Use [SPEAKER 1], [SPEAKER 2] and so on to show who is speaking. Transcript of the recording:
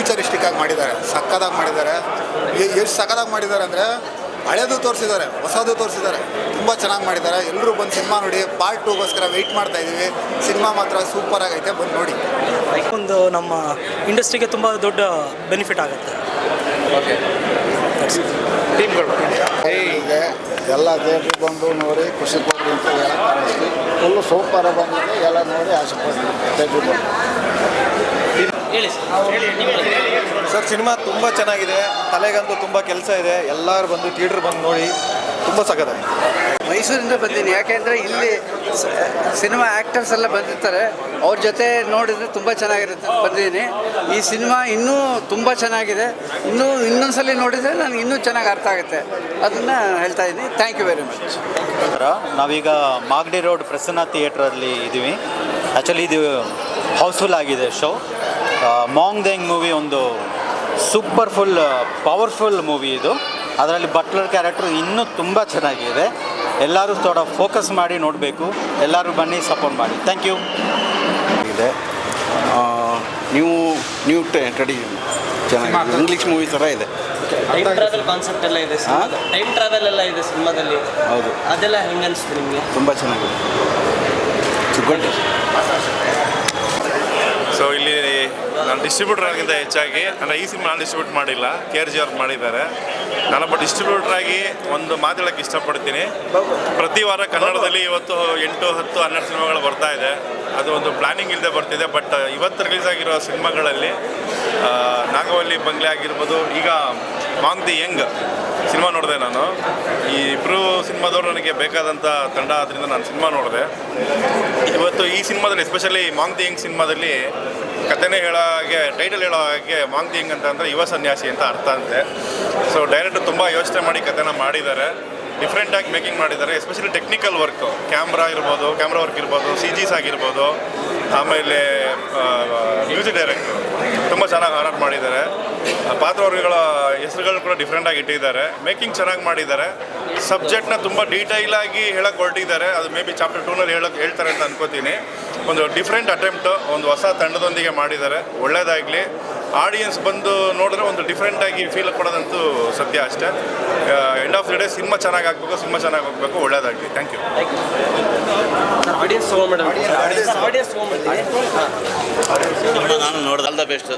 [SPEAKER 1] Futuristic ಆಗಿ ಮಾಡಿದ್ದಾರೆ ಸಕ್ಕದಾಗಿ ಮಾಡಿದ್ದಾರೆ. ಎಷ್ಟು ಸಕ್ಕದಾಗಿ ಮಾಡಿದ್ದಾರೆ ಅಂದರೆ ಹಳೆಯದು ತೋರಿಸಿದ್ದಾರೆ ಹೊಸದು ತೋರಿಸಿದ್ದಾರೆ. ತುಂಬ ಚೆನ್ನಾಗಿ ಮಾಡಿದ್ದಾರೆ. ಎಲ್ಲರೂ ಬಂದು ಸಿನಿಮಾ ನೋಡಿ ಪಾರ್ಟ್ ಟೂಗೋಸ್ಕರ ವೆಯ್ಟ್ ಮಾಡ್ತಾ ಇದ್ದೀವಿ. ಸಿನಿಮಾ ಮಾತ್ರ ಸೂಪರ್ ಆಗೈತೆ ಬಂದು ನೋಡಿ.
[SPEAKER 2] ಒಂದು ನಮ್ಮ ಇಂಡಸ್ಟ್ರಿಗೆ ತುಂಬ ದೊಡ್ಡ ಬೆನಿಫಿಟ್ ಆಗುತ್ತೆ.
[SPEAKER 3] ಇದೆ. ಎಲ್ಲ ಥಿಯೇಟ್ರಿಗೆ ಬಂದು ನೋಡಿ ಖುಷಿ ಪಡ್ರಿ ಅಂತ ಹೇಳಕ್ಕೆ ಫುಲ್ಲು ಸೂಪರ್ ಬಂದಿದೆ. ಎಲ್ಲ ನೋಡಿ ಆಸೆ ಬಂದು.
[SPEAKER 4] ಸರ್, ಸಿನಿಮಾ ತುಂಬ ಚೆನ್ನಾಗಿದೆ. ತಲೆಗಂತೂ ತುಂಬ ಕೆಲಸ ಇದೆ. ಎಲ್ಲರೂ ಬಂದು ಥಿಯೇಟ್ರ್ ಬಂದು ನೋಡಿ ತುಂಬ ಸಖತ್ತಾಗಿದೆ
[SPEAKER 5] ಮೈಸೂರಿಂದ ಬಂದೀನಿ. ಯಾಕೆಂದರೆ ಇಲ್ಲಿ ಸಿನಿಮಾ ಆ್ಯಕ್ಟರ್ಸ್ ಎಲ್ಲ ಬಂದಿರ್ತಾರೆ. ಅವ್ರ ಜೊತೆ ನೋಡಿದರೆ ತುಂಬ ಚೆನ್ನಾಗಿರುತ್ತೆ ಬಂದಿದ್ದೀನಿ ಈ ಸಿನಿಮಾ ಇನ್ನೂ ತುಂಬ ಚೆನ್ನಾಗಿದೆ. ಇನ್ನೂ ಇನ್ನೊಂದ್ಸಲಿ ನೋಡಿದರೆ ನನಗೆ ಇನ್ನೂ ಚೆನ್ನಾಗಿ ಅರ್ಥ ಆಗುತ್ತೆ. ಅದನ್ನು ಹೇಳ್ತಾ ಇದ್ದೀನಿ ಥ್ಯಾಂಕ್ ಯು ವೆರಿ ಮಚ್
[SPEAKER 6] ನಾವೀಗ ಮಾಗಡಿ ರೋಡ್ ಪ್ರಸನ್ನ ಥಿಯೇಟ್ರಲ್ಲಿ ಇದ್ದೀವಿ ಆ್ಯಕ್ಚುಲಿ ಇದು ಹೌಸ್ಫುಲ್ ಆಗಿದೆ ಶೋ ಮಾಂಗ್ ದೆಂಗ್ ಮೂವಿ ಒಂದು ಸೂಪರ್ ಫುಲ್ ಪವರ್ಫುಲ್ ಮೂವಿ ಇದು. ಅದರಲ್ಲಿ ಬಟ್ಲರ್ ಕ್ಯಾರೆಕ್ಟ್ರು ಇನ್ನೂ ತುಂಬ ಚೆನ್ನಾಗಿದೆ. ಎಲ್ಲರೂ ತೋಡ ಫೋಕಸ್ ಮಾಡಿ ನೋಡಬೇಕು. ಎಲ್ಲರೂ ಬನ್ನಿ ಸಪೋರ್ಟ್ ಮಾಡಿ. ಥ್ಯಾಂಕ್ ಯು
[SPEAKER 7] ಇದೆ. ನೀವು ನ್ಯೂ ಟ್ರೆಡಿ ಚೆನ್ನಾಗಿದೆ. ಇಂಗ್ಲೀಷ್ ಮೂವಿ ಥರ ಇದೆ.
[SPEAKER 8] ಟೈಮ್ ಟ್ರಾವೆಲ್ ಕಾನ್ಸೆಪ್ಟ್ ಎಲ್ಲ ಇದೆ ಟೈಮ್ ಟ್ರಾವೆಲ್ ಎಲ್ಲ ಇದೆ ಸಿನಿಮಾದಲ್ಲಿ.
[SPEAKER 7] ಹೌದು.
[SPEAKER 8] ಅದೆಲ್ಲ ಹೆಂಗೆ ಅನಿಸ್ತು ನಿಮಗೆ?
[SPEAKER 7] ತುಂಬ ಚೆನ್ನಾಗಿದೆ. ಗುಡ್
[SPEAKER 9] ನಾನು ಡಿಸ್ಟ್ರಿಬ್ಯೂಟರ್ ಆಗಿಂತ ಹೆಚ್ಚಾಗಿ, ಅಂದರೆ ಈ ಸಿನಿಮಾ ನಾನು ಡಿಸ್ಟ್ರಿಬ್ಯೂಟ್ ಮಾಡಿಲ್ಲ ಕೆ ಆರ್ ಜಿ ಅವ್ರು ಮಾಡಿದ್ದಾರೆ. ನಾನೊಬ್ಬ ಡಿಸ್ಟ್ರಿಬ್ಯೂಟರ್ ಆಗಿ ಒಂದು ಮಾತಾಡೋಕ್ಕೆ ಇಷ್ಟಪಡ್ತೀನಿ. ಪ್ರತಿ ವಾರ ಕನ್ನಡದಲ್ಲಿ ಇವತ್ತು ಎಂಟು, ಹತ್ತು, ಹನ್ನೆರಡು ಸಿನಿಮಾಗಳು ಬರ್ತಾ ಇದೆ. ಅದು ಒಂದು ಪ್ಲಾನಿಂಗ್ ಇಲ್ಲದೆ ಬರ್ತಿದೆ ಬಟ್ ಇವತ್ತು ರಿಲೀಸ್ ಆಗಿರೋ ಸಿನಿಮಾಗಳಲ್ಲಿ ನಾಗವಲ್ಲಿ ಬಂಗ್ಲೆ ಆಗಿರ್ಬೋದು, ಈಗ ಮಾಂಗ್ ದಿ ಯಂಗ್ ಸಿನಿಮಾ ನೋಡಿದೆ ನಾನು. ಈ ಇಬ್ಬರು ಸಿನಿಮಾದವರು ನನಗೆ ಬೇಕಾದಂಥ ತಂಡ ಆದ್ದರಿಂದ ನಾನು ಸಿನಿಮಾ ನೋಡಿದೆ. ಇವತ್ತು ಈ ಸಿನಿಮಾದಲ್ಲಿ ಎಸ್ಪೆಷಲಿ ಮಾಂಗ್ ದಿ ಯಂಗ್ ಸಿನಿಮಾದಲ್ಲಿ ಕಥೆನೇ ಹೇಳೋ ಹಾಗೆ ಟೈಟಲ್ ಹೇಳೋ ಹಾಗೆ ಮಾಂಗ್ತಿಂಗ್ ಅಂತ ಅಂದರೆ ಯುವ ಸನ್ಯಾಸಿ ಅಂತ ಅರ್ಥ ಅಂತೆ. ಸೊ ಡೈರೆಕ್ಟರ್ ತುಂಬ ಯೋಚನೆ ಮಾಡಿ ಕಥೆನ ಮಾಡಿದ್ದಾರೆ. ಡಿಫ್ರೆಂಟಾಗಿ ಮೇಕಿಂಗ್ ಮಾಡಿದ್ದಾರೆ ಎಸ್ಪೆಷಲಿ ಟೆಕ್ನಿಕಲ್ ವರ್ಕು ಕ್ಯಾಮ್ರಾ ಇರ್ಬೋದು ಕ್ಯಾಮ್ರಾ ವರ್ಕ್ ಇರ್ಬೋದು ಸಿ ಜಿಸ್ ಆಗಿರ್ಬೋದು, ಆಮೇಲೆ ಮ್ಯೂಸಿಕ್ ಡೈರೆಕ್ಟ್ರು ತುಂಬ ಚೆನ್ನಾಗಿ ಹಾರಾಟ ಮಾಡಿದ್ದಾರೆ. ಪಾತ್ರವರ್ಗಗಳ ಹೆಸರುಗಳು ಕೂಡ ಡಿಫ್ರೆಂಟಾಗಿ ಇಟ್ಟಿದ್ದಾರೆ. ಮೇಕಿಂಗ್ ಚೆನ್ನಾಗಿ ಮಾಡಿದ್ದಾರೆ. ಸಬ್ಜೆಕ್ಟ್ನ ತುಂಬ ಡೀಟೈಲಾಗಿ ಆಗಿ ಹೇಳಕ್ಕೆ ಹೊರಟಿದ್ದಾರೆ. ಅದು ಮೇ ಬಿ ಚಾಪ್ಟರ್ ಟೂನಲ್ಲಿ ಹೇಳಕ್ಕೆ ಹೇಳ್ತಾರೆ ಅಂತ ಅನ್ಕೋತೀನಿ. ಒಂದು ಡಿಫ್ರೆಂಟ್ ಅಟೆಂಪ್ಟ್ ಒಂದು ಹೊಸ ತಂಡದೊಂದಿಗೆ ಮಾಡಿದ್ದಾರೆ. ಒಳ್ಳೆಯದಾಗಲಿ ಆಡಿಯನ್ಸ್ ಬಂದು ನೋಡಿದ್ರೆ ಒಂದು ಡಿಫ್ರೆಂಟಾಗಿ ಫೀಲ್ ಕೊಡೋದಂತೂ ಸತ್ಯ ಅಷ್ಟೇ. End of the day cinema ಚೆನ್ನಾಗಿ ಆಗಬೇಕು ಸಿನಿಮಾ ಚೆನ್ನಾಗಿ ಹೋಗ್ಬೇಕು ಒಳ್ಳೇದಾಗಲಿ. ಥ್ಯಾಂಕ್ ಯು
[SPEAKER 8] ಆಡಿಯನ್ಸ್
[SPEAKER 10] ನಾನು ನೋಡಿದೆ. All the best